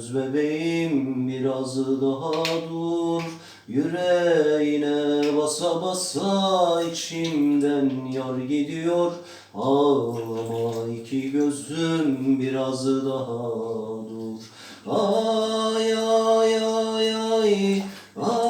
göz bebeğim biraz daha dur. Yüreğine basa basa içimden yar gidiyor. Ağlama iki gözüm biraz daha dur. Ay ay ay ay Ay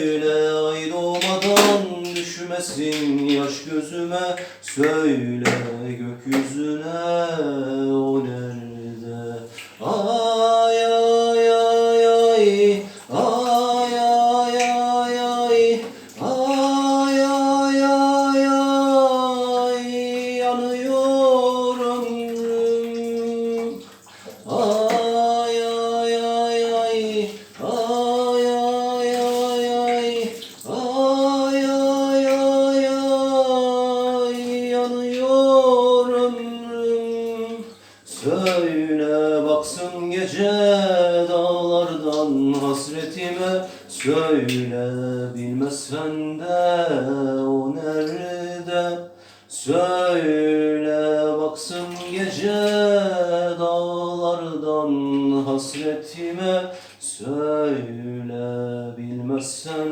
Söyle ay doğmadan düşmesin yaş gözüme. Söyle Söyle baksın gece dağlardan hasretime. Söyle bilmezsen de o nerede? Söyle baksın gece dağlardan hasretime. Söyle bilmezsen